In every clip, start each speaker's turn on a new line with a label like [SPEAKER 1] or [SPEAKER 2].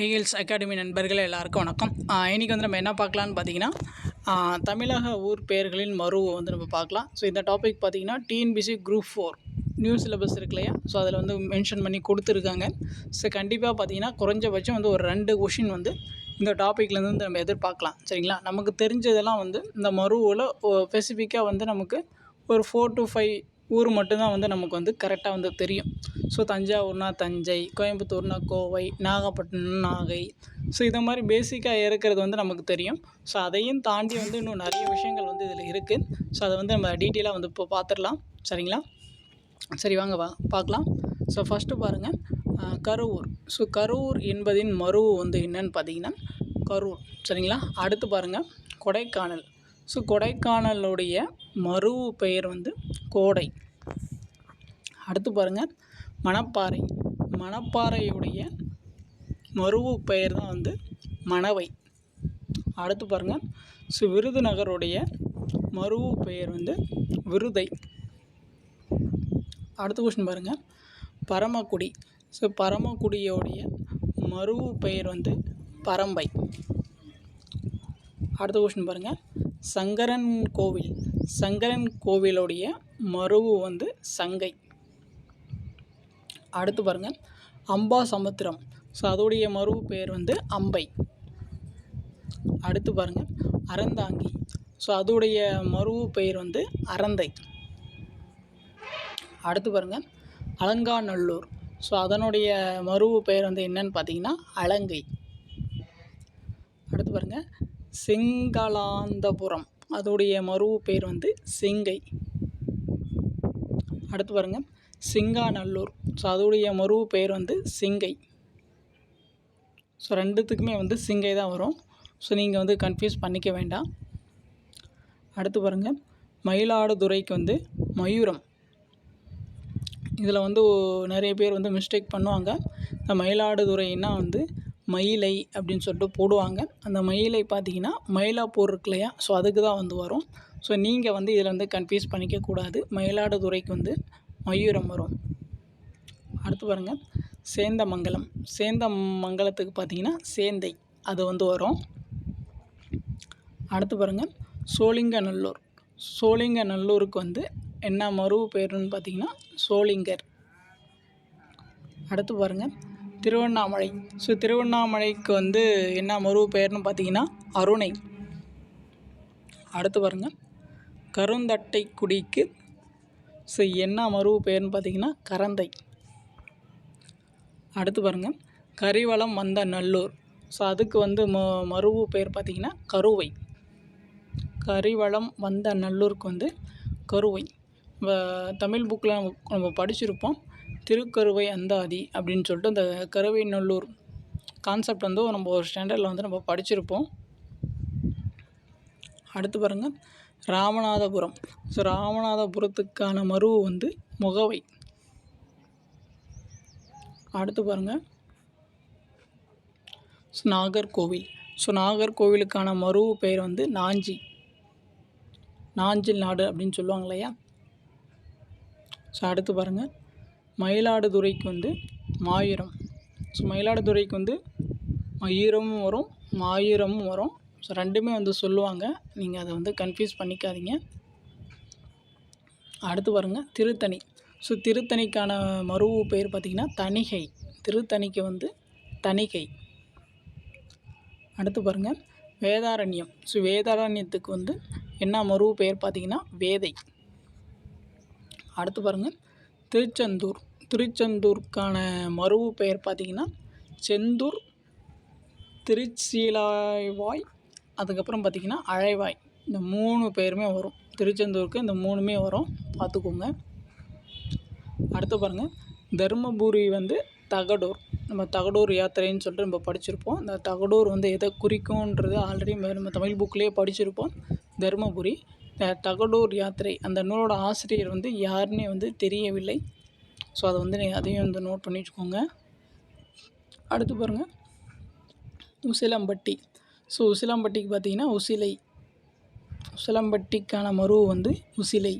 [SPEAKER 1] Eagles academy நண்பர்கள் எல்லாருக்கும் வணக்கம். இன்றைக்கி வந்து நம்ம என்ன பார்க்கலான்னு பார்த்தீங்கன்னா தமிழக ஊர் பெயர்களின் மருவை வந்து நம்ம பார்க்கலாம். ஸோ இந்த டாபிக் பார்த்தீங்கன்னா TNPSC group four new syllabus இருக்கு இல்லையா? ஸோ அதில் வந்து மென்ஷன் பண்ணி கொடுத்துருக்காங்க. ஸோ கண்டிப்பாக பார்த்தீங்கன்னா குறைஞ்சபட்சம் வந்து ஒரு ரெண்டு கொஷின் வந்து இந்த டாப்பிக்லேருந்து வந்து நம்ம எதிர்பார்க்கலாம். சரிங்களா? நமக்கு தெரிஞ்சதெல்லாம் வந்து இந்த மருவில் ஸ்பெசிஃபிக்காக வந்து நமக்கு ஒரு ஃபோர் டு ஃபைவ் ஊர் மட்டும்தான் வந்து நமக்கு வந்து கரெக்டாக வந்து தெரியும். ஸோ தஞ்சாவூர்னா தஞ்சை கோயம்புத்தூர்னா கோவை நாகப்பட்டினம் நாகை. ஸோ இதை மாதிரி பேசிக்காக இருக்கிறது வந்து நமக்கு தெரியும். ஸோ அதையும் தாண்டி வந்து இன்னும் நிறைய விஷயங்கள் வந்து இதில் இருக்குது ஸோ அதை வந்து நம்ம டீட்டெயிலாக வந்து இப்போ பார்த்துடலாம் சரிங்களா? சரி வாங்க வா பார்க்கலாம் ஸோ ஃபஸ்ட்டு பாருங்கள் கரூர். ஸோ கரூர் என்பதின் மருவு வந்து என்னன்னு பார்த்தீங்கன்னா கரூர். சரிங்களா? அடுத்து பாருங்கள் கொடைக்கானல். ஸோ கொடைக்கானலுடைய மறு பெயர் வந்து கோடை. அடுத்து பாருங்கள் மணப்பாறை. மணப்பாறையுடைய மறுவு பெயர் தான் வந்து மணவை. அடுத்து பாருங்கள் ஸோ விருதுநகருடைய மறுவு பெயர் வந்து விருதை. அடுத்த கொஸ்டின் பாருங்கள் பரமக்குடி. ஸோ பரமக்குடியோடைய மறுவு பெயர் வந்து பரம்பை. அடுத்த கொஸ்டின் பாருங்கள் சங்கரன் கோவில். சங்கரன் கோவிலுடைய மருவு வந்து சங்கை. அடுத்து பாருங்கள் அம்பா சமுத்திரம். ஸோ அதோடைய மருவு பெயர் வந்து அம்பை. அடுத்து பாருங்கள் அறந்தாங்கி. ஸோ அதோடைய மருவு பெயர் வந்து அறந்தை. அடுத்து பாருங்கள் அலங்காநல்லூர். ஸோ அதனுடைய மருவு பெயர் வந்து என்னன்னு பார்த்தீங்கன்னா அலங்கை. அடுத்து பாருங்கள் சிங்களாந்தபுரம் அதோடைய மருவு பேர் வந்து சிங்கை. அடுத்து பாருங்கள் சிங்காநல்லூர். ஸோ அதோடைய மருவு பெயர் வந்து சிங்கை. ஸோ ரெண்டுத்துக்குமே வந்து சிங்கை தான் வரும். ஸோ நீங்கள் வந்து கன்ஃபியூஸ் பண்ணிக்க வேண்டாம். அடுத்து பாருங்கள் மயிலாடுதுறைக்கு வந்து மயூரம். இதில் வந்து நிறைய பேர் வந்து மிஸ்டேக் பண்ணுவாங்க. இந்த மயிலாடுதுறைன்னா வந்து மயிலை அப்படின்னு சொல்லிட்டு போடுவாங்க. அந்த மயிலை பார்த்தீங்கன்னா மயிலாப்பூர் இருக்கு இல்லையா? ஸோ அதுக்கு தான் வந்து வரும். ஸோ நீங்கள் வந்து இதில் வந்து கன்ஃபியூஸ் பண்ணிக்க கூடாது. மயிலாடுதுறைக்கு வந்து மயூரம் வரும். அடுத்து பாருங்கள் சேந்தமங்கலம். சேந்தமங்கலத்துக்கு பார்த்தீங்கன்னா சேந்தை அது வந்து வரும். அடுத்து பாருங்கள் சோழிங்கநல்லூர். சோழிங்கநல்லூருக்கு வந்து என்ன மருவு பேருன்னு பார்த்தீங்கன்னா சோளிங்கர் அடுத்து பாருங்கள் திருவண்ணாமலை. ஸோ திருவண்ணாமலைக்கு வந்து என்ன மருவு பெயர்னு பார்த்தீங்கன்னா அருணை. அடுத்து பாருங்கள் கருந்தட்டை குடிக்கு ஸோ என்ன மருவு பெயர்னு பார்த்தீங்கன்னா கரந்தை. அடுத்து பாருங்கள் கரிவளம் வந்த நல்லூர். ஸோ அதுக்கு வந்து ம மருவு பெயர் பார்த்திங்கன்னா கருவை. கரிவளம் வந்த நல்லூருக்கு வந்து கருவை. நம்ம தமிழ் புக்கில் நம்ம நம்ம படிச்சிருப்போம். திருக்கருவை அந்தாதி அப்படின்னு சொல்லிட்டு அந்த கருவை நல்லூர் கான்செப்ட் வந்து நம்ம ஒரு ஸ்டாண்டர்டில் வந்து நம்ம படிச்சிருப்போம். அடுத்து பாருங்கள் ராமநாதபுரம். ஸோ ராமநாதபுரத்துக்கான மருவு வந்து முகவை. அடுத்து பாருங்கள் ஸோ நாகர்கோவில். ஸோ நாகர்கோவிலுக்கான மருவு பெயர் வந்து நாஞ்சி. நாஞ்சில் நாடு அப்படின்னு சொல்லுவாங்க இல்லையா? ஸோ அடுத்து பாருங்கள் மயிலாடுதுறைக்கு வந்து மாயிரம். ஸோ மயிலாடுதுறைக்கு வந்து மயிரமும் வரும் மாயூரமும் வரும். ஸோ ரெண்டுமே வந்து சொல்லுவாங்க. நீங்கள் அதை வந்து கன்ஃபியூஸ் பண்ணிக்காதீங்க. அடுத்து பாருங்கள் திருத்தணி. ஸோ திருத்தணிக்கான மருவு பெயர் பார்த்திங்கன்னா தணிகை. திருத்தணிக்கு வந்து தணிகை. அடுத்து பாருங்கள் வேதாரண்யம். ஸோ வேதாரண்யத்துக்கு வந்து என்ன மருவு பெயர் பார்த்திங்கன்னா வேதை. அடுத்து பாருங்கள் திருச்செந்தூர். திருச்செந்தூருக்கான மருவு பெயர் பார்த்திங்கன்னா செந்தூர் திருச்சீலாய்வாய் அதுக்கப்புறம் பார்த்திங்கன்னா அழைவாய். இந்த மூணு பேருமே வரும். திருச்செந்தூருக்கு இந்த மூணுமே வரும். பார்த்துக்கோங்க. அடுத்து பாருங்கள் தருமபுரி வந்து தகடூர். நம்ம தகடூர் யாத்திரைன்னு சொல்லிட்டு நம்ம படிச்சிருப்போம். இந்த தகடூர் வந்து எதை குறிக்கும்ன்றது ஆல்ரெடி நம்ம தமிழ் புக்லேயே படிச்சிருப்போம். தருமபுரி. தகடூர் யாத்திரை அந்த நூலோட ஆசிரியர் வந்து யாருன்னே வந்து தெரியவில்லை. ஸோ அதை வந்து நீங்கள் அதையும் வந்து நோட் பண்ணி வச்சுக்கோங்க. அடுத்து பாருங்கள் உசிலம்பட்டி. ஸோ உசிலம்பட்டிக்கு பார்த்தீங்கன்னா உசிலை. உசிலம்பட்டிக்கான மருவு வந்து உசிலை.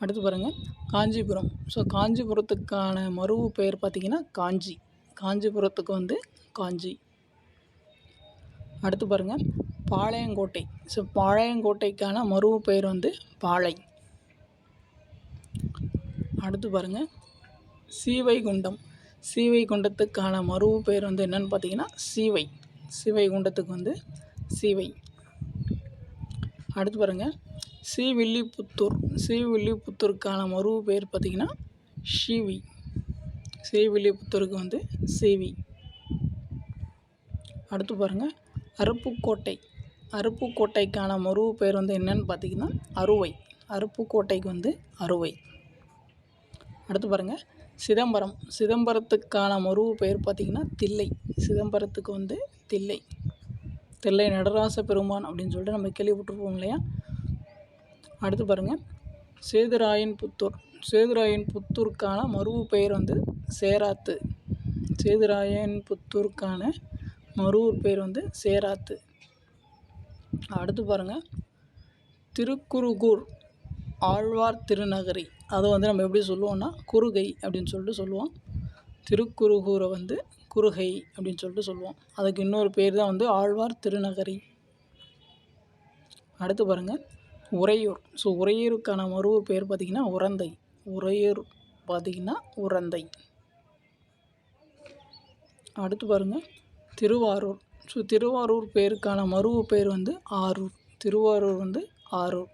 [SPEAKER 1] அடுத்து பாருங்கள் காஞ்சிபுரம். ஸோ காஞ்சிபுரத்துக்கான மருவு பெயர் பார்த்திங்கன்னா காஞ்சி. காஞ்சிபுரத்துக்கு வந்து காஞ்சி. அடுத்து பாருங்கள் பாளையங்கோட்டை. ஸோ பாளையங்கோட்டைக்கான மருவு பெயர் வந்து பாளை. அடுத்து பாருங்கள் சீவைகுண்டம். சீவைகுண்டத்துக்கான மருவு பெயர் வந்து என்னென்னு பார்த்தீங்கன்னா சீவை. சீவைகுண்டத்துக்கு வந்து சீவை. அடுத்து பாருங்கள் ஸ்ரீவில்லிபுத்தூர் ஸ்ரீவில்லிபுத்தூருக்கான மருவு பெயர் பார்த்திங்கன்னா ஷிவி ஸ்ரீவில்லிபுத்தூருக்கு வந்து சிவி. அடுத்து பாருங்கள் அருப்புக்கோட்டை. அருப்புக்கோட்டைக்கான மருவு பெயர் வந்து என்னன்னு பார்த்தீங்கன்னா அறுவை அருப்புக்கோட்டைக்கு வந்து அறுவை அடுத்து பாருங்கள் சிதம்பரம். சிதம்பரத்துக்கான மருவு பெயர் பார்த்திங்கன்னா தில்லை. சிதம்பரத்துக்கு வந்து தில்லை. தில்லை நடராச பெருமான் அப்படின்னு சொல்லிட்டு நம்ம கேள்விப்பட்டிருப்போம் இல்லையா? அடுத்து பாருங்கள் சேதுராயன் புத்தூர். சேதுராயன் புத்தூருக்கான மருவு பெயர் வந்து சேராத்து. சேதுராயன் புத்தூருக்கான மருவு பெயர் வந்து சேராத்து. அடுத்து பாருங்கள் திருக்குறுகூர் ஆழ்வார் திருநகரி. அதை வந்து நம்ம எப்படி சொல்லுவோம்னா குறுகை அப்படின்னு சொல்லிட்டு சொல்லுவோம். திருக்குறுகூரை வந்து குறுகை அப்படின்னு சொல்லிட்டு சொல்லுவோம். அதுக்கு இன்னொரு பேர் தான் வந்து ஆழ்வார் திருநகரி. அடுத்து பாருங்கள் உறையூர். ஸோ உறையூருக்கான மறுவூர் பேர் பார்த்திங்கன்னா உரந்தை. உறையூர் பார்த்திங்கன்னா உரந்தை. அடுத்து பாருங்கள் திருவாரூர். ஸோ திருவாரூர் பேருக்கான மருவு பேர் வந்து ஆரூர். திருவாரூர் வந்து ஆரூர்.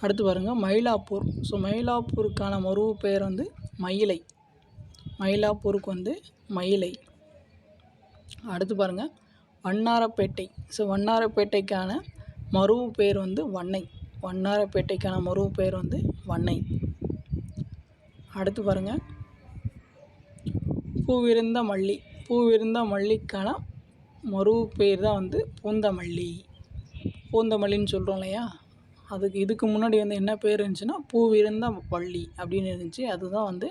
[SPEAKER 1] அடுத்து பாருங்கள் மயிலாப்பூர். ஸோ மயிலாப்பூருக்கான மருவு பெயர் வந்து மயிலை. மயிலாப்பூருக்கு வந்து மயிலை. அடுத்து பாருங்கள் வண்ணாரப்பேட்டை. ஸோ வண்ணாரப்பேட்டைக்கான மருவு பேர் வந்து வண்ணை. வண்ணாரப்பேட்டைக்கான மருவு பேர் வந்து வண்ணை. அடுத்து பாருங்கள் பூவிருந்த மல்லி. பூவிருந்த மல்லிக்கான மருவு பேர் தான் வந்து பூந்தமல்லி. பூந்தமல்லின்னு சொல்கிறோம் இல்லையா அதுக்கு இதுக்கு முன்னாடி வந்து என்ன பேர் இருந்துச்சுன்னா பூவிருந்த வள்ளி அப்படின்னு இருந்துச்சு. அதுதான் வந்து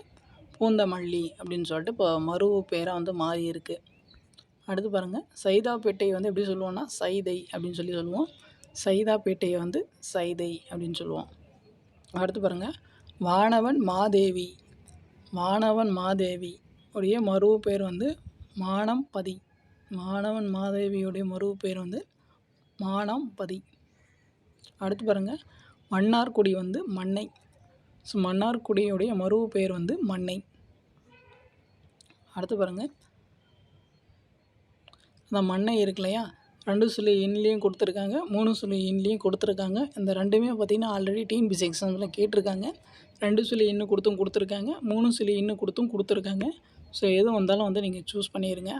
[SPEAKER 1] பூந்தமல்லி அப்படின்னு சொல்லிட்டு இப்போ மருவு பேராக வந்து மாறி இருக்குது அடுத்து பாருங்கள் சைதாப்பேட்டை வந்து எப்படி சொல்லுவோம்னா சைதை அப்படின்னு சொல்லி சொல்லுவோம். சைதாப்பேட்டையை வந்து சைதை அப்படின்னு சொல்லுவோம். அடுத்து பாருங்கள் வானவன் மாதேவி. வானவன் மாதேவி உடைய மருவு பேர் வந்து மானம் பதி. மாணவன் மாதேவியுடைய மருவு பேர் வந்து மானம் பதி. அடுத்து பாருங்கள் மன்னார்குடி வந்து மண்ணை. ஸோ மன்னார்குடியுடைய மருவு பெயர் வந்து மண்ணை. அடுத்து பாருங்கள் அந்த மண்ணை இருக்கு இல்லையா? ரெண்டு சொல்லி எண்லேயும் கொடுத்துருக்காங்க மூணு சொல்லி எண்லேயும் கொடுத்துருக்காங்க. இந்த ரெண்டுமே பார்த்திங்கன்னா ஆல்ரெடி டிஎன்பிசி எக்ஸாம்ஸில் கேட்டிருக்காங்க. ரெண்டு சொல்லி இன்னும் கொடுத்தும் கொடுத்துருக்காங்க மூணு சொல்லி இன்னும் கொடுத்தும் கொடுத்துருக்காங்க. ஸோ எது வந்தாலும் வந்து நீங்கள் சூஸ் பண்ணிடுங்க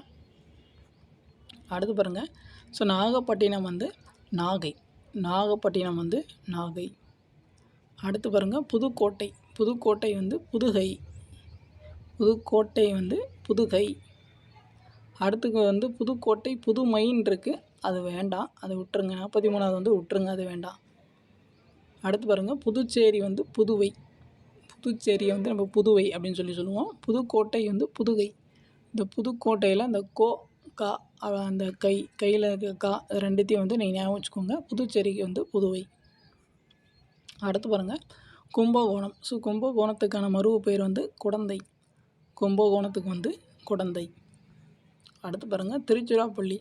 [SPEAKER 1] அடுத்து பாருங்கள் ஸோ நாகப்பட்டினம் வந்து நாகை. நாகப்பட்டினம் வந்து நாகை. அடுத்து பாருங்கள் புதுக்கோட்டை. புதுக்கோட்டை வந்து புதுகை. புதுக்கோட்டை வந்து புதுகை. அடுத்துக்கு வந்து புதுக்கோட்டை புதுமைன்னு இருக்குது அது வேண்டாம். அதை விட்டுருங்க. நாற்பத்தி மூணாவது வந்து விட்டுருங்க. அது வேண்டாம். அடுத்து பாருங்கள் புதுச்சேரி வந்து புதுவை. புதுச்சேரியை வந்து நம்ம புதுவை அப்படின்னு சொல்லி சொல்லுவோம். புதுக்கோட்டை வந்து புதுகை. இந்த புதுக்கோட்டையில் அந்த கோ கா அந்த கை கையில் இருக்க கா ரெண்டுத்தையும் வந்து நீங்கள் ஞாபகம் வச்சுக்கோங்க. புதுச்சேரிக்கு வந்து புதுவை. அடுத்து பாருங்கள் கும்பகோணம். ஸோ கும்பகோணத்துக்கான மருவு பெயர் வந்து குடந்தை. கும்பகோணத்துக்கு வந்து குடந்தை. அடுத்து பாருங்கள் திருச்சிராப்பள்ளி.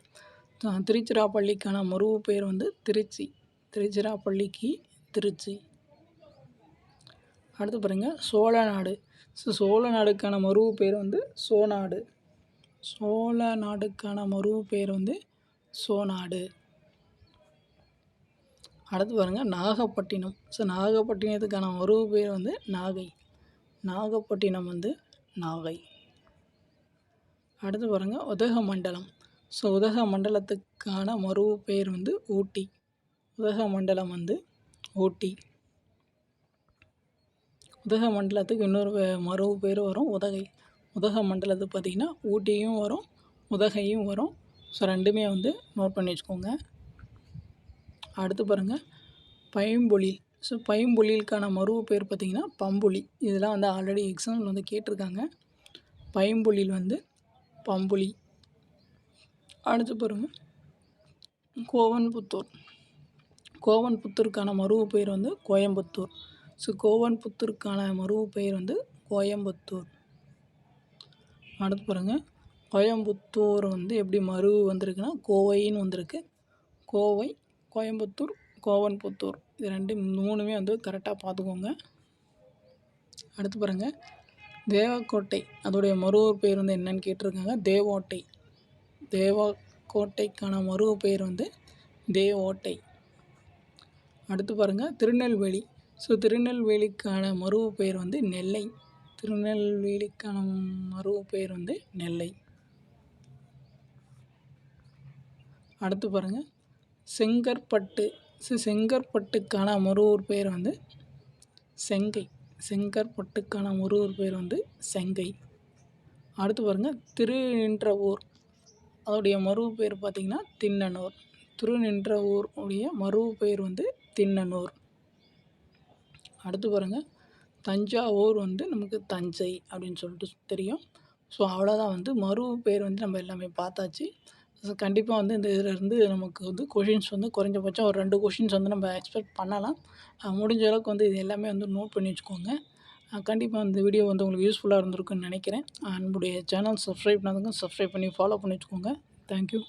[SPEAKER 1] திருச்சிராப்பள்ளிக்கான மருவு பெயர் வந்து திருச்சி. திருச்சிராப்பள்ளிக்கு திருச்சி. அடுத்து பாருங்கள் சோழ நாடு ஸோ சோழ நாடுக்கான மருவு பேர் வந்து சோநாடு. சோழ நாடுக்கான மருவு பேர் வந்து சோநாடு. அடுத்து பாருங்கள் நாகப்பட்டினம். ஸோ நாகப்பட்டினத்துக்கான மருவு பேர் வந்து நாகை. நாகப்பட்டினம் வந்து நாகை. அடுத்து பாருங்கள் உதகமண்டலம். ஸோ உதகமண்டலத்துக்கான மருவு பெயர் வந்து ஊட்டி. உதகமண்டலம் வந்து ஊட்டி. உதக மண்டலத்துக்கு இன்னொரு மருவு பேர் வரும். உதகை உதக மண்டலத்துக்கு பார்த்திங்கன்னா ஊட்டியும் வரும் உதகையும் வரும். ஸோ ரெண்டுமே வந்து நோட் பண்ணி வச்சுக்கோங்க. அடுத்து பாருங்கள் பயம்பொழில் ஸோ பயம்பொழிலுக்கான மறுவு பேர் பார்த்திங்கன்னா பம்புலி. இதெல்லாம் வந்து ஆல்ரெடி எக்ஸாம்பிள் வந்து கேட்டிருக்காங்க. பயம்பொழில் வந்து பம்புலி. அடுத்து பாருங்கள் கோவன்புத்தூர். கோவன்புத்தூருக்கான மறுவு பேர் வந்து கோயம்புத்தூர். ஸோ கோவன்புத்தூருக்கான மருவு பெயர் வந்து கோயம்புத்தூர் அடுத்து பாருங்கள் கோயம்புத்தூர் வந்து எப்படி மருவு வந்திருக்குன்னா கோவைன்னு வந்திருக்கு கோவை கோயம்புத்தூர் கோவன்புத்தூர் இது ரெண்டு மூணுமே வந்து கரெக்டாக பார்த்துக்கோங்க அடுத்து பாருங்கள் தேவக்கோட்டை அதோடைய மருவூர் பெயர் வந்து என்னன்னு கேட்டிருக்காங்க தேவோட்டை தேவக்கோட்டைக்கான மருவு பெயர் வந்து தேவோட்டை அடுத்து பாருங்கள் திருநெல்வேலி ஸோ திருநெல்வேலிக்கான மருவு பெயர் வந்து நெல்லை. திருநெல்வேலிக்கான மருவு பெயர் வந்து நெல்லை. அடுத்து பாருங்கள் செங்கற்பட்டு ஸோ செங்கற்பட்டுக்கான மருவூர் பெயர் வந்து செங்கை. செங்கற்பட்டுக்கான மருவூர் பெயர் வந்து செங்கை. அடுத்து பாருங்கள் திருநின்றவூர் அதோடைய மருவு பெயர் பார்த்திங்கன்னா திண்ணனூர் திருநின்ற ஊர் உடைய மருவு பெயர் வந்து திண்ணனூர் அடுத்து பாருங்கள் தஞ்சாவூர் வந்து நமக்கு தஞ்சை அப்படின்னு சொல்லிட்டு தெரியும். ஸோ அவ்வளோதான் வந்து. மறு பேர் வந்து நம்ம எல்லாமே பார்த்தாச்சு. ஸோ கண்டிப்பாக வந்து இந்த இதிலேருந்து நமக்கு வந்து கொஷின்ஸ் வந்து குறைஞ்சபட்சம் ஒரு ரெண்டு கொஷின்ஸ் வந்து நம்ம எக்ஸ்பெக்ட் பண்ணலாம். முடிஞ்ச அளவுக்கு வந்து இது எல்லாமே வந்து நோட் பண்ணி வச்சுக்கோங்க. கண்டிப்பாக இந்த வீடியோ வந்து உங்களுக்கு யூஸ்ஃபுல்லாக இருந்திருக்குன்னு நினைக்கிறேன். நம்முடைய சேனல் சப்ஸ்கிரைப் பண்ணாதவங்க சப்ஸ்கிரைப் பண்ணி ஃபாலோ பண்ணி வச்சுக்கோங்க. Thank you